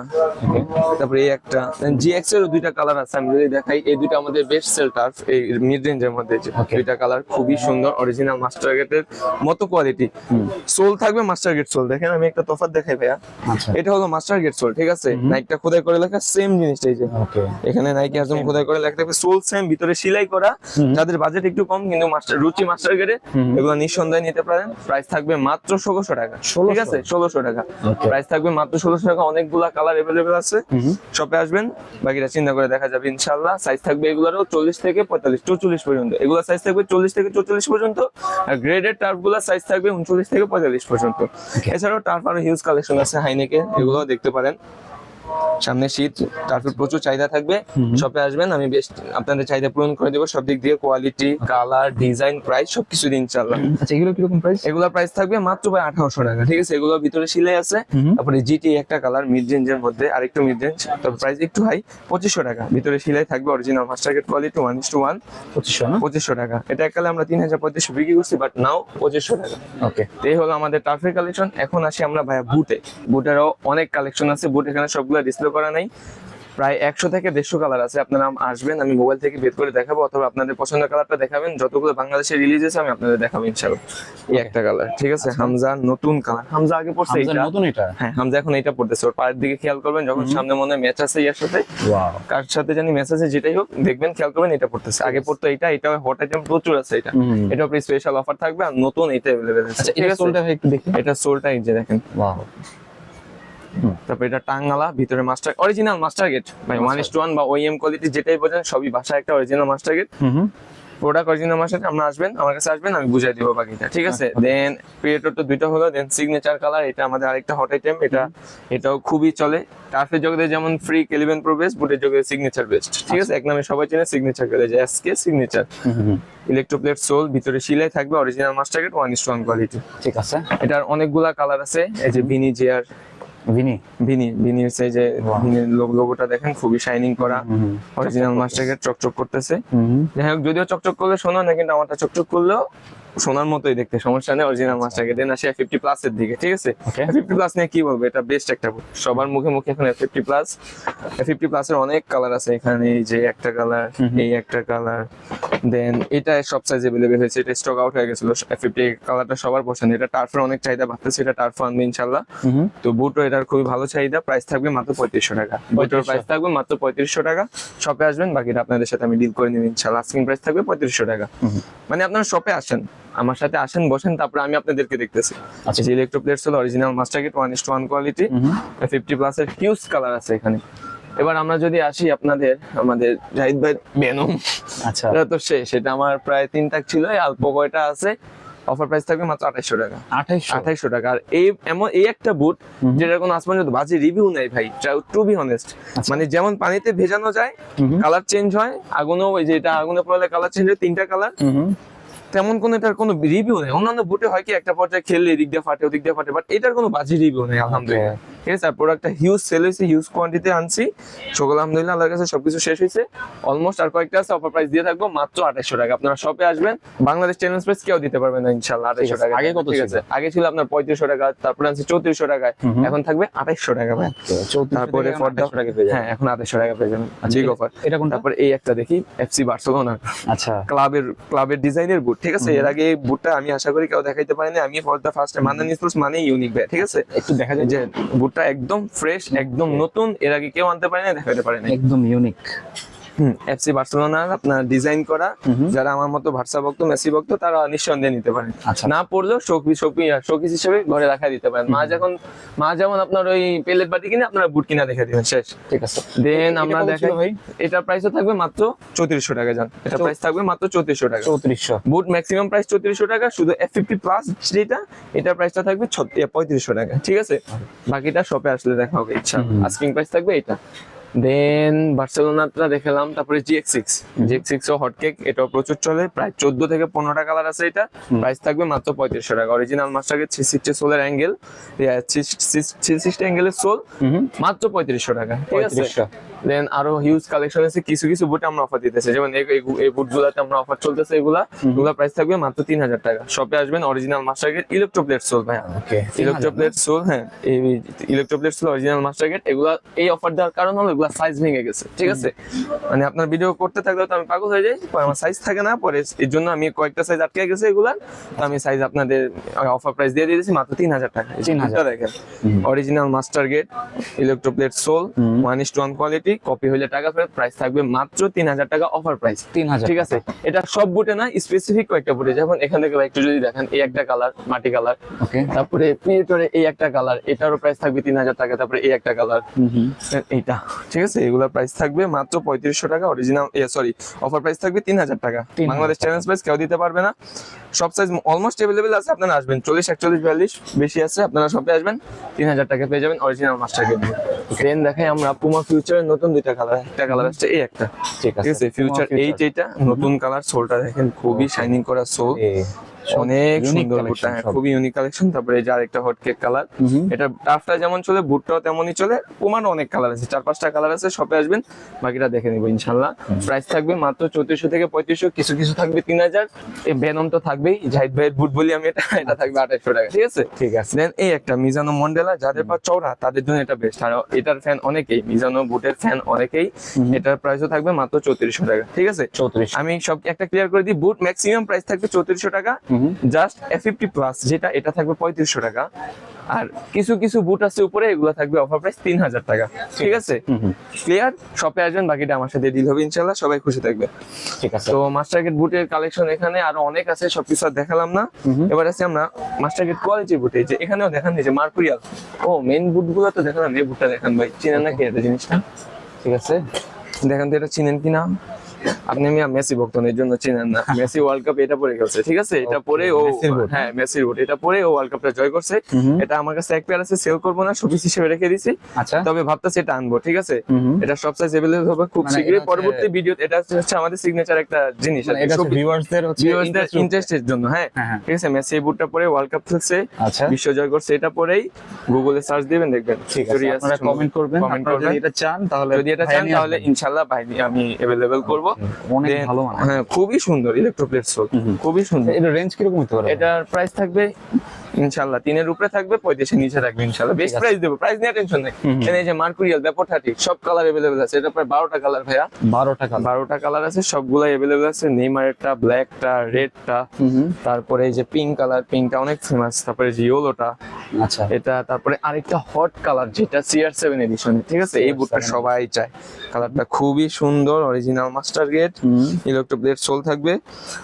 [SPEAKER 2] তারপরে এই একটা। দেন জিএক্স এর দুইটা কালার আছে আমি যদি দেখাই এই দুইটা আমাদের বেস্ট সেল টার্ফ এই মিড রেঞ্জের মধ্যে যে দুইটা কালার খুবই সুন্দর অরিজিনাল মাস্টার গেটের মতো কোয়ালিটি সোল থাকবে মাস্টার গেট সোল দেখেন আমি একটা তফাৎ দেখাই ভাইয়া।
[SPEAKER 1] আচ্ছা।
[SPEAKER 2] এটা হলো মাস্টার গেট সোল ঠিক আছে? নাইকটা খোদাই করে লেখা সেম জিনিসটা এই যে। এখানে নাইকি একদম খোদাই করে লেখা থাকবে সোল সেম ভিতরে সেলাই করা। যাদের বাজেট একটু কম কিন্তু মাস্টার রুচি মাস্টার গেটে এগুলো নিঃসন্দেহে নিতে পারেন। প্রাইস থাকবে মাত্র ষোলোশো টাকা ঠিক আছে? ষোলোশো টাকা। প্রাইস থাকবে মাত্র ষোলোশো টাকা। অনেকগুলা কালার এভেলেবেল আছে। শপে আসবেন বাকিটা চিন্তা করে দেখা যাবে ইনশাল্লাহ সাইজ থাকবে এগুলোরও চল্লিশ থেকে পঁয়তাল্লিশ চৌচল্লিশ পর্যন্ত। এগুলো সাইজ থাকবে চল্লিশ থেকে চৌচল্লিশ পর্যন্ত। আর গ্রেডের টার্ফগুলো সাইজ থাকবে উনচল্লিশ থেকে পঁয়তাল্লিশ পর্যন্ত। এছাড়াও টার্ফ আরও হিউজ কালেকশন আছে হাইনেকে এগুলো দেখতে পারেন। সামনে শীত টার্ফের প্রচুর চাহিদা থাকবে। শপে আসবেন আমি বেশ আপনাদের চাহিদা পূরণ করে দেবো। সব দিক দিয়ে কোয়ালিটি কালার ডিজাইন প্রাইস সবকিছু দিন ইনশাল্লাহ
[SPEAKER 1] আচ্ছা এগুলো কীরকম প্রাইস
[SPEAKER 2] এগুলোর প্রাইস থাকবে মাত্র ভাই আঠারোশো টাকা ঠিক আছে? এগুলোর ভিতরে সিলাই আছে। তারপরে জিটি একটা কালার মিড রেঞ্জের মধ্যে আরেকটু মিড রেঞ্জ তবে প্রাইস একটু হাই পঁচিশশো টাকা। ভিতরে সিলাই থাকবে original master gate quality one is to one
[SPEAKER 1] পঁচিশশো
[SPEAKER 2] পঁচিশশো টাকা। এটা এককালে আমরা তিন হাজার পঁয়ত্রিশশো বিক্রি করছি বাট নাও পঁচিশশো টাকা।
[SPEAKER 1] ওকে
[SPEAKER 2] এই হলো আমাদের টার্ফের কালেকশন এখন আসি আমরা ভাইয়া বুটে বুটেরও অনেক কালেকশন আছে। বুট এখানে সবগুলো ডিসপ্লে করা নাই প্রায় একশো থেকে দেড়শো কালার আছে আপনারা আসবেন আমি মোবাইল থেকে বের করে দেখাবো অথবা আপনাদের পছন্দের কালারটা দেখাবেন যতগুলো বাংলাদেশে রিলিজ আছে আমি আপনাদের দেখাবো ইনশাল্লাহ এই একটা কালার ঠিক আছে হামজা নতুন কালার হামজা আগে পড়ছে
[SPEAKER 1] হামজার
[SPEAKER 2] এইটা
[SPEAKER 1] নতুন এটা
[SPEAKER 2] হ্যাঁ হামজা এখন এইটা পড়তেছে ওর পায়ের দিকে খেয়াল করবেন যখন সামনে মনে ম্যাচ আছে ইয়ার সাথে
[SPEAKER 1] ওয়াও
[SPEAKER 2] কার সাথে জানি ম্যাচ আছে যেটাই হোক দেখবেন খেয়াল করবেন এটা পড়তেছে আগে পড়তো এটা এটা হট আইটেম প্রচুর আছে এটা
[SPEAKER 1] হুম।
[SPEAKER 2] এটা আপনি স্পেশাল অফার থাকবে আর নতুন এটা अवेलेबल আছে
[SPEAKER 1] আচ্ছা
[SPEAKER 2] ঠিক
[SPEAKER 1] এটা
[SPEAKER 2] আছে
[SPEAKER 1] সোলটা ভাই একটু দেখি
[SPEAKER 2] এটা সোলটা এই যে দেখেন
[SPEAKER 1] ওয়াও
[SPEAKER 2] তারপর এটা টাঙ্গালা ভিতরে মাস্টার অরিজিনাল মাস্টার গেট ভাই ওয়ান ইস টু ওয়ান বা ওইএম কোয়ালিটি যেটাই বোঝেন সবই বাসা একটা original
[SPEAKER 1] master gate
[SPEAKER 2] product original master আমরা আসবেন আমার কাছে আসবেন আমি বুঝাই দিব বাকিটা ঠিক আছে? দেন ক্রিয়েটর তো দুইটা হলো দেন সিগনেচার কালার এটা আমাদের আরেকটা হট আইটেম এটা এটাও খুবই চলে। টার্ফের জগতে যেমন ফ্রি ইলেভেন প্রো বেস্ট বুটের জগতে সিগনেচার বেস্ট ঠিক আছে? এক নামে সবাই চেনে সিগনেচার করে যে এসকে সিগনেচার। ইলেকট্রোপ্লেট সোল ভিতরে সিলাই থাকবে original master gate one is one quality
[SPEAKER 1] ঠিক আছে।
[SPEAKER 2] এটার অনেকগুলা কালার আছে এই যে ভিনি জিয়ার
[SPEAKER 1] ভিনি?
[SPEAKER 2] ভিনি ভিনি হচ্ছে যে ভিনির লোগোটা দেখেন খুবই শাইনিং করা অরিজিনাল মাস্টারকে চকচক করতেছে। যাই হোক যদিও চকচক করলে শোনো না কিন্তু আমারটা চকচক করলেও সোনার মতোই দেখতে সমস্যা নেই অরিজিনাল মাছটাকে দেন আসে ফিফটি প্লাস এর দিকে ঠিক আছে? ফিফটি প্লাস নিয়ে কি বলব এটা বেস্ট একটা সবার মুখে মুখে এখন ফিফটি প্লাস ফিফটি প্লাস এর অনেক কালার আছে এখানে এই যে একটা কালার এই একটা কালার দেন এটা সব সাইজ এভেলেবেল হয়েছে এটা স্টক আউট হয়ে গেছিল ফিফটি কালারটা সবার পছন্দ। এটা টার্ফের অনেক চাহিদা বাড়তেছে এটা টার্ফ আনবে ইনশাল্লাহ তো বুটও এটার খুবই ভালো চাহিদা প্রাইস থাকবে মাত্র পঁয়ত্রিশশো টাকা। বুটের প্রাইস থাকবে মাত্র পঁয়ত্রিশশো টাকা। শপে আসবেন বাকিটা আপনাদের সাথে আমি ডিল করে নিবেন ইনশাল্লাহ আস্কিং প্রাইস থাকবে পঁয়ত্রিশশো টাকা। মানে আপনারা শপে আসেন। আমার সাথে আসেন বসেন তারপরে আমি আপনাদেরকে দেখতেছি।
[SPEAKER 1] আচ্ছা।
[SPEAKER 2] যে ইলেকট্রোপ্লেটস হলো original master gate one is one quality fifty plus এর হিউজ কালার আছে এখানে। এবার আমরা যদি আসি আপনাদের আমাদের জাহিদ ভাই বেনম।
[SPEAKER 1] আচ্ছা।
[SPEAKER 2] এটা তো শেষ এটা আমার প্রায় তিন টাক ছিল অল্প কয়টা আছে অফার প্রাইস থাকবে মাত্র আঠাইশশো টাকা।
[SPEAKER 1] আঠাইশশো।
[SPEAKER 2] টাকা। আর এই এমন এই একটা বুট যেটার কোনো আসমান যত বাজে রিভিউ নেই ভাই টু বি অনেস্ট মানে যেমন পানিতে ভেজানো যায় কালার চেঞ্জ হয় আগুনও ওই যে এটা আগুনে পড়লে কালার চেঞ্জ হয় তিনটা কালার তেমন কোনো এটার কোনো রিভিউ নেই। অন্যান্য বুটে হয় কি একটা পর্যায়ে খেললে এদিক দিয়ে ফাটে ওদিক দিয়ে ফাটে বাট এটার কোনো বাজে রিভিউ নেই আলহামদুলিল্লাহ। ঠিক আছে আর প্রোডাক্টটা হিউজ সেল হয়েছে হিউজ কোয়ান্টিটি আনছি। সকল আলহামদুলিল্লাহ আল্লাহর কাছে সবকিছু শেষ হয়েছে। অলমোস্ট আর কয়েকটা আছে অফার প্রাইস দিয়ে থাকব মাত্র আঠাইশো টাকা। আপনারা শপে আসবেন বাংলাদেশ চ্যালেঞ্জ প্রাইস কেউ দিতে পারবে না ইনশাল্লাহ আঠাইশো টাকা।
[SPEAKER 1] আগে কত
[SPEAKER 2] ঠিক আছে আগে ছিল আপনার পঁয়ত্রিশশো টাকা তারপরে আনছি চৌত্রিশশো টাকায়। এখন থাকবে আঠাইশশো টাকা ভাই। তারপরে
[SPEAKER 1] পেয়ে যাবেন।
[SPEAKER 2] হ্যাঁ এখন আঠাইশো টাকা পেয়ে যাবেন।
[SPEAKER 1] আচ্ছা,
[SPEAKER 2] বিগ অফার
[SPEAKER 1] এটা কোনটা?
[SPEAKER 2] তারপর এই একটা দেখি এফসি বার্সেলোনা
[SPEAKER 1] আচ্ছা।
[SPEAKER 2] ক্লাবের ক্লাবের ডিজাইনের বুট ঠিক আছে? এর আগে এই বুটটা আমি আশা করি কেউ দেখাইতে পারিনি আমি ফর দা ফার্স্ট মান্দানি স্পোর্টস মানে ইউনিক ব্যাট ঠিক আছে?
[SPEAKER 1] একটু দেখা যায়
[SPEAKER 2] যে বুটটা একদম ফ্রেশ একদম নতুন এর আগে কেউ আনতে পারে না দেখাতে পারে না
[SPEAKER 1] একদম ইউনিক
[SPEAKER 2] এফসি বার্সেলোনার আপনার ডিজাইন করা যারা আমার মতো ভার্সা ভক্ত মেসি ভক্ত তারা নিঃসন্দেহে নিতে পারেন
[SPEAKER 1] আচ্ছা।
[SPEAKER 2] না পড়লেও শোকি শোকি শোকিস হিসেবে ঘরে রাখা দিতে পারেন। মা যখন মা যেমন আপনার ওই পেলেট বাটি কিনে আপনারা বুট কিনা দেখে দিবেন শেষ।
[SPEAKER 1] ঠিক আছে।
[SPEAKER 2] দেন
[SPEAKER 1] এটা
[SPEAKER 2] আমরা দেখাই
[SPEAKER 1] ভাই?
[SPEAKER 2] এটার প্রাইসও থাকবে মাত্র চৌত্রিশশো টাকা জান। এটা প্রাইস থাকবে মাত্র চৌত্রিশশো টাকা।
[SPEAKER 1] চৌত্রিশশো।
[SPEAKER 2] বুট ম্যাক্সিমাম প্রাইস চৌত্রিশশো টাকা শুধু এফ ফিফটি প্লাস যেটা এটার প্রাইসটা থাকবে পঁয়ত্রিশশো টাকা ঠিক আছে? বাকিটা শপে আসলে দেখা হবে ইচ্ছা। আস্কিং প্রাইস থাকবে এটা। দেন বার্সেলোনাটা দেখালাম তারপরে জিএক্স সিক্স জিএক্স সিক্স ও হটকেক এটাও প্রচুর চলে প্রায় চোদ্দ থেকে পনেরোটা কালার আছে এটা। প্রাইস থাকবে মাত্র পঁয়ত্রিশশো টাকা। অরিজিনাল মাস্টারকে থ্রি সিক্সটি সোলের অ্যাঙ্গেল থ্রি সিক্সটি অ্যাঙ্গেলের সোল মাত্র পঁয়ত্রিশশো টাকা। ঠিক আছে?
[SPEAKER 1] 3500
[SPEAKER 2] দেন আরও হিউজ কালেকশন আছে কিছু কিছু বুটে আমরা অফার দিতেছি। যেমন এই বুট গুলাতে আমরা অফার চলতেছে এগুলা। এগুলা প্রাইস থাকবে মাত্র তিন হাজার টাকা। শপে আসবেন original master gate electroplate sole ভাই
[SPEAKER 1] ওকে
[SPEAKER 2] ইলেকট্রোপ্লেট সোল হ্যাঁ। এই electroplate sole original master gate এগুলা এই অফার দেওয়ার কারণ হলো এগুলা সাইজ ভেঙে গেছে ঠিক আছে? মানে আপনার ভিডিও করতে থাকলে তো আমি পাগল হয়ে যাই পরে আমার সাইজ থাকে না পরে এর জন্য আমি কয়েকটা সাইজ আটকে গেছে এগুলা তো আমি সাইজ আপনাদের অফার প্রাইস দিয়ে দিয়েছি মাত্র তিন হাজার টাকা। এই যে
[SPEAKER 1] 3000
[SPEAKER 2] বুটটা দেখেন। Original master gate electroplate sole one is one quality copy হইলে টাকা ফেরত প্রাইস থাকবে মাত্র তিন হাজার টাকা অফার প্রাইস
[SPEAKER 1] তিন হাজার
[SPEAKER 2] ঠিক আছে? এটা সব বুটে না স্পেসিফিক কয়েকটা বুটে। যেমন এখান থেকে একটু যদি দেখেন এই একটা কালার মাটি কালার
[SPEAKER 1] ওকে
[SPEAKER 2] তারপরে প্রিয়েটরে এই একটা কালার এটারও প্রাইস থাকবে তিন হাজার টাকা তারপরে এই একটা কালার এইটা। ঠিক আছে? এগুলোর প্রাইস থাকবে মাত্র পঁয়ত্রিশশো টাকা অরিজিনাল সরি অফার প্রাইস থাকবে তিন হাজার টাকা বাংলাদেশ চ্যালেঞ্জ প্রাইস কেউ দিতে পারবে না। সব সাইজ অলমোস্ট অ্যাভেলেবেল আছে আপনারা আসবেন। চল্লিশ একচল্লিশ বিয়াল্লিশ বেশি আছে আপনারা শপে আসবেন। তিন হাজার টাকা পেয়ে যাবেন অরিজিনাল মাস্টার দেন দেখাই আমরা পুমা ফিউচারের নতুন দুইটা কালার একটা কালার আসছে এই একটা।
[SPEAKER 1] ঠিক আছে।
[SPEAKER 2] ফিউচার এইট এইটা নতুন কালার সোলটা দেখেন খুবই শাইনিং করা সোল অনেক সুন্দর বুটটা হ্যাঁ, খুবই ইউনিক কালেকশন তারপরে এই যে আরেকটা হট কেক কালার এটা টাফটা যেমন চলে বুটটাও তেমনই চলে পুমারও অনেক কালার আছে চার পাঁচটা কালার আছে শপে আসবেন বাকিটা দেখে নিবো ইনশাল্লাহ। প্রাইস থাকবে মাত্র চৌত্রিশশো থেকে পঁয়ত্রিশশো কিছু কিছু থাকবে তিন হাজার। এই বেনম তো থাকবেই জাহিদ ভাইয়ের বুট বলি আমি এটা এটা থাকবে আঠাইশশো টাকা ঠিক আছে?
[SPEAKER 1] ঠিক আছে।
[SPEAKER 2] দেন এই একটা মিজানো মন্ডেলা যাদের পা চওড়া তাদের জন্য এটা বেস্ট আর এটার ফ্যান অনেকেই মিজানো বুটের ফ্যান অনেকেই এটার প্রাইসও থাকবে মাত্র চৌত্রিশশো টাকা ঠিক আছে?
[SPEAKER 1] চৌত্রিশ।
[SPEAKER 2] আমি সব একটা ক্লিয়ার করে দিই বুট ম্যাক্সিমাম প্রাইস থাকবে চৌত্রিশশো টাকা জাস্ট এফ ফিফটি প্লাস যেটা এটা থাকবে পঁয়ত্রিশশো টাকা। আর কিছু কিছু বুট আছে উপরে এগুলো থাকবে অফার প্রাইস তিন হাজার টাকা। ঠিক আছে। ক্লিয়ার শপে আসবেন বাকিটা আমার সাথে ডিল হবে ইনশাল্লাহ সবাই খুশি থাকবে।
[SPEAKER 1] ঠিক আছে।
[SPEAKER 2] তো মাস্টার গেট বুটের কালেকশন এখানে আরও অনেক আছে সবকিছু আর দেখালাম না। এবার আছে আমরা মাস্টার গেট কোয়ালিটির বুটে যে এখানেও দেখান যে মার্কুরিয়াল ও মেন বুটগুলো তো দেখালাম এই বুটটা দেখান ভাই। চিনেন নাকি এটা জিনিসটা?
[SPEAKER 1] ঠিক আছে।
[SPEAKER 2] দেখেন তো এটা চিনেন কিনা আপনি মিয়া মেসি ভক্তন এর জন্য চিনেন না মেসি ওয়ার্ল্ড কাপ এটা পরে খেলছে ঠিক আছে এটা পরে ও
[SPEAKER 1] মেসির boot।
[SPEAKER 2] হ্যাঁ মেসির বুট এটা পরে ও ওয়ার্ল্ড কাপটা জয় করছে এটা আমার কাছে এক পেয়ার আছে সেল করবো না শোপিস হিসেবে রেখে দিছি
[SPEAKER 1] আচ্ছা
[SPEAKER 2] তবে ভাবতেছি এটা আনবো ঠিক আছে
[SPEAKER 1] হুম।
[SPEAKER 2] এটা সব সাইজ अवेलेबल হবে খুব
[SPEAKER 1] মানে
[SPEAKER 2] শীঘ্রই
[SPEAKER 1] এটা হচ্ছে-
[SPEAKER 2] পরবর্তী ভিডিও এটা হচ্ছে আমাদের সিগনেচার একটা জিনিস
[SPEAKER 1] মানে এটা ভিউয়ার্সদের হচ্ছে
[SPEAKER 2] ভিউয়ারদের
[SPEAKER 1] interest
[SPEAKER 2] ইন্টারেস্টের জন্য হ্যাঁ
[SPEAKER 1] হ্যাঁ, হ্যাঁ।
[SPEAKER 2] ঠিক আছে মেসি এই বুটটা পরে ওয়ার্ল্ড কাপ খেলছে
[SPEAKER 1] আচ্ছা
[SPEAKER 2] বিশ্ব জয় করছে এটা পরেই গুগলে সার্চ দিবেন দেখবেন
[SPEAKER 1] ঠিক আছে আপনারা কমেন্ট করবেন
[SPEAKER 2] কমেন্ট
[SPEAKER 1] আপনারা
[SPEAKER 2] করবেন
[SPEAKER 1] যদি এটা চান তাহলে
[SPEAKER 2] যদি এটা
[SPEAKER 1] ভাইয়া
[SPEAKER 2] চান
[SPEAKER 1] নিয়ে
[SPEAKER 2] তাহলে
[SPEAKER 1] আসবেন।
[SPEAKER 2] ইনশাল্লাহ ভাই আমি अवेलेबल করব
[SPEAKER 1] অনেক ভালো মানে
[SPEAKER 2] হ্যাঁ খুবই সুন্দর ইলেকট্রোপ্লেট সোল খুবই সুন্দর।
[SPEAKER 1] এটা রেঞ্জ কীরকম হতে পারে?
[SPEAKER 2] এটার প্রাইস থাকবে ইনশাল্লাহ তিনের উপরে থাকবে পঁয়ত্রিশের নিচে থাকবে ইনশাল্লাহ
[SPEAKER 1] আছে।
[SPEAKER 2] প্রাইস দেবো প্রাইস নিয়ে টেনশন নেই। এখানে এই যে মার্কুরিয়াল ব্যাপর থার্টি সব কালার এভেলেবেল আছে। এটা প্রায় বারোটা কালার ভাইয়া।
[SPEAKER 1] বারো টাকা
[SPEAKER 2] বারোটা কালার আছে সবগুলাই এভেলেবেল আছে। নেইমারেরটা ব্ল্যাকটা রেডটা তারপরে এই যে পিঙ্ক কালার পিঙ্কটা অনেক ফেমাস তারপরে যে ইয়েলোটা
[SPEAKER 1] আচ্ছা।
[SPEAKER 2] এটা তারপরে আরেকটা হট কালার যেটা সিআর সেভেন এডিশন ঠিক আছে? এই বুটটা সবাই চায়। কালারটা খুবই সুন্দর original master gate electroplate sole থাকবে।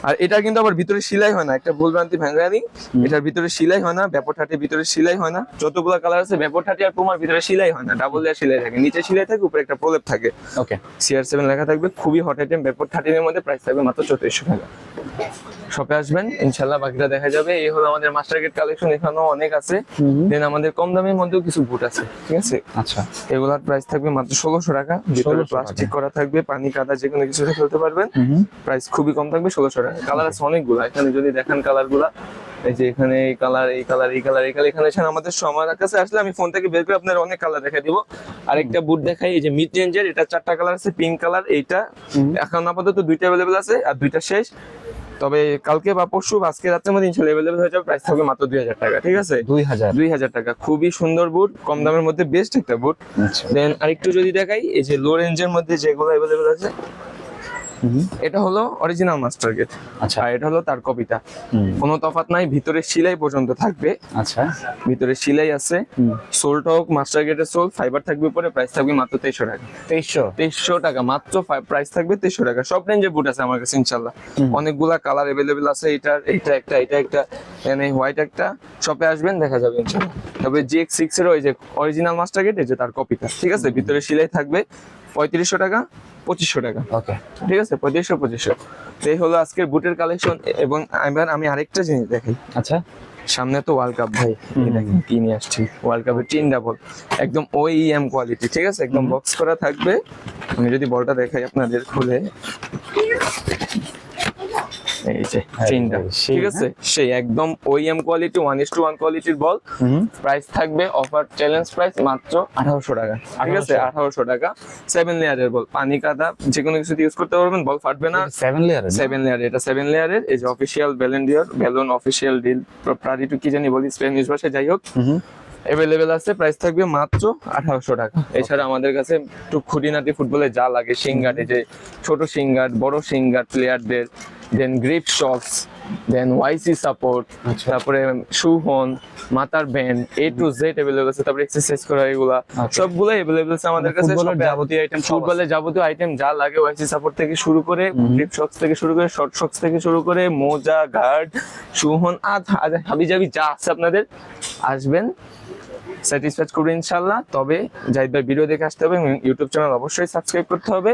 [SPEAKER 2] আর এটা কিন্তু আবার ভিতরে সিলাই হয় না একটা ভুলভ্রান্তি ভ্যাঙ্গারি এটার ভিতরে সিলাই হয় না ব্যাপার ঠাটির ভিতরে সিলাই হয় না। যতগুলো কালার আছে ব্যাপার ঠাটি আর পুমার ভিতরে সিলাই হয় না ডাবল লেয়ার সিলাই থাকে। নিচে সিলাই থাকে উপরে একটা প্রলেপ থাকে।
[SPEAKER 1] ওকে
[SPEAKER 2] সিআর সেভেন লেখা থাকবে খুবই হট আইটেম ব্যাপার থার্টিনের মধ্যে প্রাইস থাকবে মাত্র চৌত্রিশশো টাকা। শপে আসবেন ইনশাল্লাহ বাকিটা দেখা যাবে। এই হলো আমাদের মাস্টার গেট কালেকশন এখানেও অনেক আছে। দেন আমাদের কম দামের মধ্যেও কিছু বুট আছে ঠিক আছে?
[SPEAKER 1] আচ্ছা।
[SPEAKER 2] এগুলার প্রাইস থাকবে মাত্র ষোলোশো টাকা। ভিতরে প্লাস্টিক করা থাকবে পানি কাদা যে কোনো কিছুতে ফেলতে পারবেন। প্রাইস খুবই কম থাকবে ষোলোশো টাকা। কালার আছে অনেকগুলো। এখানে যদি দেখেন কালারগুলা এই যে এখানে এই কালার এই কালার এই কালার এই কালার এখানে এসে আমাদের সময় কাছে আসলে আমি ফোন থেকে বের করে আপনার অনেক কালার দেখা দিব। আরেকটা বুট দেখাই এই যে মিড রেঞ্জের এটা চারটা কালার আছে পিঙ্ক কালার এইটা। এখন আপাতত দুইটা অ্যাভেলেবেল আছে আর দুইটা শেষ। তবে কালকে বা পরশু আজকে রাত্রের মধ্যে ইনশাল্লাহ অ্যাভেলেবেল হয়ে যাবে। প্রাইস থাকবে মাত্র দুই হাজার টাকা ঠিক আছে?
[SPEAKER 1] দুই হাজার।
[SPEAKER 2] দুই হাজার টাকা। খুবই সুন্দর বুট কম দামের মধ্যে বেস্ট একটা বুট
[SPEAKER 1] আচ্ছা।
[SPEAKER 2] দেন আরেকটু যদি দেখাই এই যে লো রেঞ্জের মধ্যে যেগুলো অ্যাভেলেবেল আছে এটা হলো অরিজিনাল মাস্টার গেট
[SPEAKER 1] আচ্ছা।
[SPEAKER 2] আর এটা হলো তার কপিটা
[SPEAKER 1] হুম।
[SPEAKER 2] কোনো তফাৎ নাই ভিতরে সেলাই পর্যন্ত থাকবে।
[SPEAKER 1] আচ্ছা।
[SPEAKER 2] ভিতরে সেলাই আছে।
[SPEAKER 1] হুম।
[SPEAKER 2] সোলটা হোক মাস্টার গেটের সোল ফাইবার থাকবে উপরে প্রাইস থাকবে মাত্র তেইশশো টাকা।
[SPEAKER 1] তেইশশো?
[SPEAKER 2] তেইশশো টাকা মাত্র প্রাইস থাকবে তেইশশো টাকা। সব রেঞ্জের বুট আছে আমার কাছে ইনশাল্লাহ। অনেকগুলা কালার এভেলেবেল আছে এটার এইটা একটা এটা একটা এখানে হোয়াইট একটা। শপে আসবেন দেখা যাবে ইনশাল্লাহ। তবে জি এক্স সিক্স এর ওই যে অরিজিনাল মাস্টার গেট এই যে তার কপিটা ঠিক আছে? ভিতরে সেলাই থাকবে। পঁয়ত্রিশশো টাকা পঁচিশশো টাকা।
[SPEAKER 1] ওকে।
[SPEAKER 2] ঠিক আছে? পঁয়ত্রিশশো পঁচিশশো। তো এই হলো আজকের বুটের কালেকশন এবং এবার আমি আরেকটা জিনিস দেখাই।
[SPEAKER 1] আচ্ছা।
[SPEAKER 2] সামনে তো ওয়ার্ল্ড কাপ ভাই। কি নিয়ে আসছি। ওয়ার্ল্ড কাপের টিন ডাবল একদম ওই এম কোয়ালিটি ঠিক আছে? একদম বক্স করা থাকবে। আমি যদি বলটা দেখাই আপনাদের খুলে। এই যে
[SPEAKER 1] হ্যাঁ,
[SPEAKER 2] ঠিক আছে? সেই একদম OEM quality one is to one কোয়ালিটির বল প্রাইস থাকবে অফার চ্যালেঞ্জ প্রাইস মাত্র আঠারোশো টাকা। ঠিক আছে
[SPEAKER 1] 1800
[SPEAKER 2] আঠারোশো টাকা। সেভেন লেয়ারের বল পানি কাদা যে কোনো কিছুতে ইউজ করতে পারবেন বল ফাটবে না।
[SPEAKER 1] সেভেন লেয়ার
[SPEAKER 2] সেভেন লেয়ার এটা সেভেন লেয়ারের এই যে অফিসিয়াল ব্যালেন্ডিয়ার ব্যালুন অফিসিয়াল ডিল প্রারি টু কি জানি বলি স্পেনিশ ভাষায় যাই হোক। অ্যাভেলেবেল আছে প্রাইস থাকবে মাত্র আঠারোশো টাকা। এছাড়া আমাদের কাছে একটু খুঁটিনাটি ফুটবলে যা লাগে সিঙ্গার এই যে ছোট সিঙ্গার বড় সিঙ্গার প্লেয়ারদের দেন গ্রিপ শক্স দেন ওয়াইসি সাপোর্ট
[SPEAKER 1] তারপরে
[SPEAKER 2] তারপরে সুহন মাতার band A to Z available আছে তারপরে এক্সারসাইজ করা এগুলা।
[SPEAKER 1] আচ্ছা।
[SPEAKER 2] সবগুলো অ্যাভেলেবল আছে আমাদের কাছে
[SPEAKER 1] যাবতীয় আইটেম
[SPEAKER 2] ফুটবলের যাবতীয় আইটেম যা লাগে ওয়াইসি সাপোর্ট থেকে শুরু করে গ্রিপ শক্স থেকে শুরু করে শর্ট শক্স থেকে শুরু করে মোজা গার্ড সুহন আধ হাবি জাবি যা আছে আপনাদের আসবেন। স্যাটিসফাইড করবেন ইনশাল্লাহ। তবে জাহিদ ভাই ভিডিও দেখে আসতে হবে এবং ইউটিউব চ্যানেল অবশ্যই সাবস্ক্রাইব করতে হবে।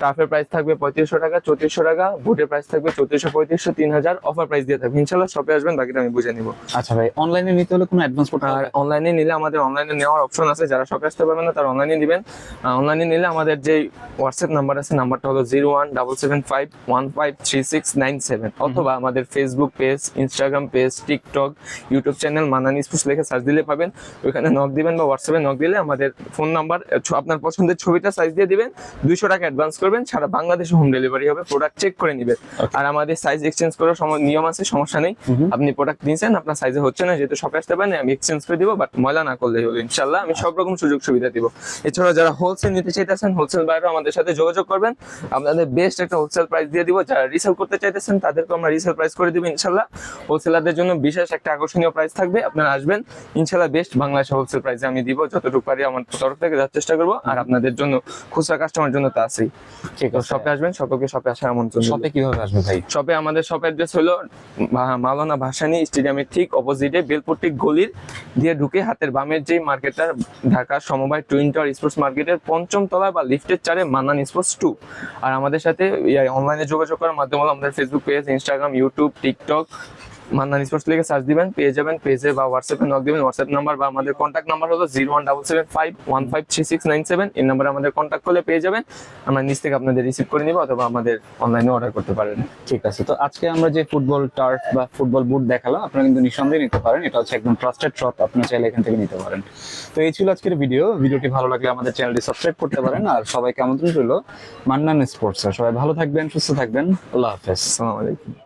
[SPEAKER 2] টাফের প্রাইস থাকবে পঁয়ত্রিশশো টাকা চৌত্রিশশো টাকা বুটের প্রাইস থাকবে চৌত্রিশশো পঁয়ত্রিশশো তিন হাজার অফার প্রাইস দিয়ে থাকবে। ইনশাল্লাহ শপে আসবেন বাকিটা আমি বুঝে নিবো।
[SPEAKER 1] আচ্ছা ভাই অনলাইনে নিতে হলে কোনো অ্যাডভান্স করতে
[SPEAKER 2] আর অনলাইনে নিলে আমাদের অনলাইনে নেওয়ার অপশন আছে। যারা শপে আসতে পারবেন না তারা অনলাইনে নেবেন। অনলাইনে নিলে আমাদের যে হোয়াটসঅ্যাপ নাম্বার আছে নাম্বারটা হলো zero one double seven five one five three six nine seven অথবা আমাদের Facebook page Instagram page TikTok YouTube channel Mannan sports লিখে সার্চ দিলে পাবেন। ওইখানে নক দিবেন বা হোয়াটসঅ্যাপে নক দিলে আমাদের ফোন নাম্বার আপনার পছন্দের ছবিটা সাইজ দিয়ে দিবেন দুইশো টাকা অ্যাডভান্স করবেন সারা বাংলাদেশে হোম ডেলিভারি হবে প্রোডাক্ট চেক করে নিবেন। আর আমাদের সাইজ এক্সচেঞ্জ করার সম- নিয়ম আছে সমস্যা নেই। আপনি প্রোডাক্ট নিয়েছেন আপনার সাইজে হচ্ছে না যেহেতু শপে আসতে পারেন আমি এক্সচেঞ্জ করে দিব বাট ময়লা না করলেই হলো ইনশাল্লাহ আমি সব রকম সুযোগ সুবিধা দিব। এছাড়া যারা হোলসেল নিতে চাইতেছেন হোলসেল বাইরেও আমাদের সাথে যোগাযোগ করবেন। আপনাদের বেস্ট একটা হোলসেল প্রাইস দিয়ে দিব যারা রিসেল করতে চাইতেছেন তাদেরকে আমরা রিসেল প্রাইস করে দিব ইনশাল্লাহ হোলসেলারদের জন্য বিশেষ একটা আকর্ষণীয় প্রাইস থাকবে আপনারা আসবেন ইনশাল্লাহ বেস্ট বাংলাদেশ হোলসেল প্রাইসে আমি দিব যতটুকু পারি আমার তরফ থেকে যাওয়ার চেষ্টা করব। আর আপনাদের জন্য খুচরা কাস্টমার জন্য তো আছেই।
[SPEAKER 1] ঠিক আছে।
[SPEAKER 2] শপে আসবেন সকলকে শপে আসার আমন্ত্রণ।
[SPEAKER 1] শপে কীভাবে আসবে ভাই?
[SPEAKER 2] শপে আমাদের শপ অ্যাড্রেস হলো মা- মাওলানা ভাসানী স্টেডিয়ামের ঠিক অপোজিটে বেলপট্টি গলির দিয়ে ঢুকে হাতের বামের যে মার্কেটটা ঢাকা সমবায় টুইন টাওয়ার স্পোর্টস মার্কেটের পঞ্চম তলা বা লিফটের চারে মানান স্পোর্টস টু আর আমাদের সাথে অনলাইনে যোগাযোগ করার মাধ্যমে হলো আমাদের Facebook page Instagram YouTube TikTok Mannan sports লিগে সার্চ দিবেন পেয়ে যাবেন পেজে বা হোয়াটসঅ্যাপে নক দিবেন। হোয়াটসঅ্যাপ নাম্বার বা আমাদের কন্ট্যাক্ট নাম্বার হলো zero one double seven five one five three six nine seven এই নাম্বারে আমাদের কন্ট্যাক্ট করলে পেয়ে যাবেন। আমরা নিচ থেকে আপনাদের রিসিভ করে নিব অথবা আমাদের অনলাইনে অর্ডার করতে পারেন।
[SPEAKER 1] ঠিক আছে তো আজকে আমরা যে ফুটবল টার্ফ বা ফুটবল বুট দেখালাম আপনারা কিন্তু নিঃসন্দেহে নিতে পারেন। এটা হচ্ছে একদম ট্রাস্টেড শপ আপনারা চাইলে এখান থেকে নিতে পারেন। তো এই ছিল আজকের ভিডিও ভিডিওটি ভালো লাগলে আমাদের চ্যানেলটি সাবস্ক্রাইব করতে পারেন। আর সবাইকে আমন্ত্রণ রইল মান্নান স্পোর্টস। সবাই ভালো থাকবেন সুস্থ থাকবেন। আল্লাহ হাফেজ।
[SPEAKER 2] আসসালামু আলাইকুম।